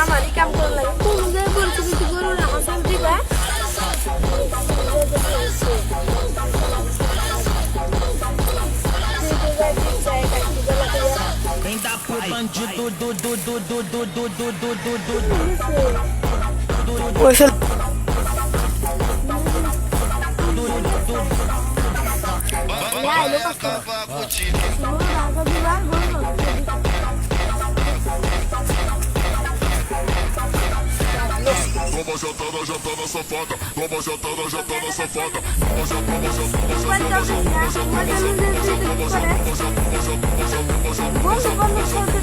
আমারই কাম করা লাগে কোন জায়গায় বলছি কিছু গরু না হাসান দিবা Vem da pai, bandido, do, do, do, do, do, do, do, do, do, do, do. Aí eu passei. Segura, tá me largando. Toma jantada, jantada safada. Toma jantada, jantada safada. Toma jantada, jantada safada. Toma jantada, jantada safada. Vamos, vamos, vamos.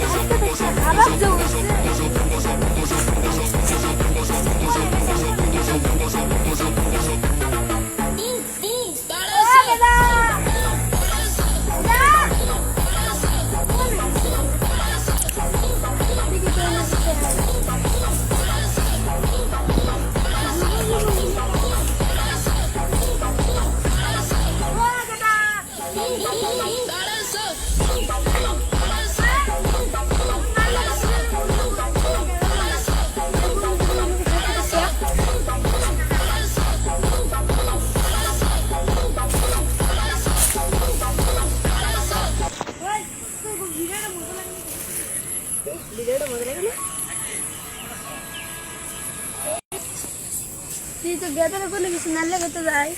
তুই তো গেদারে বলে কিছু নালে গেতে যাই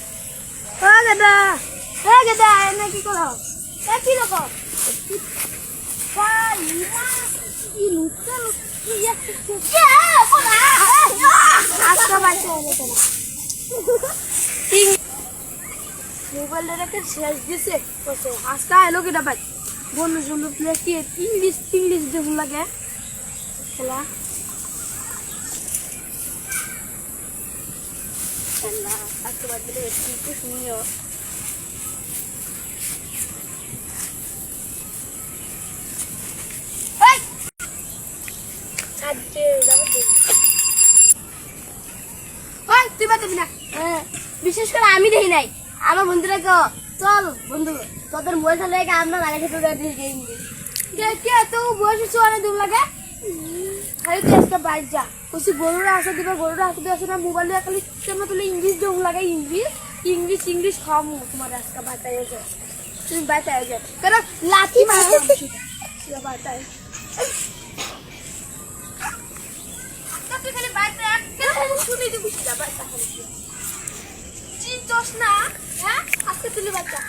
ও গেদা গেদা এনে কি করো? এ, কি কি কে শেষ দিছে। কইছে আজকে এলো কিটা ভাই। বন্ধু সুন্দু প্লে কি ইংলিশ ইংলিশ দেখুন লাগে। খেলা। খেলা, আজকে বাড়িতে শুনিও। তুই না। হ্যাঁ, বিশেষ করে আমি দেখি নাই। আমার বন্ধুরা কো চল বন্ধু তোদের মোবাইল লেগে আমরা লাগে খেতে দিয়ে গেম কে তো বয়স চলে দূর লাগে? খালি তুই আজকে বাইর যা। কইছি গরুরা আসা দিবে গরুরা আসা দিবে আসে না মোবাইল দিয়ে খালি তোমরা তুলে ইংলিশ দেউ লাগে ইংলিশ ইংলিশ ইংলিশ খামু তোমার আজকে বাতায় তুমি কারণ লাঠি মারো। শুনে দিবি বাইতে খালি চিনতস না হ্যাঁ? আজকে তুলি বাচ্চা।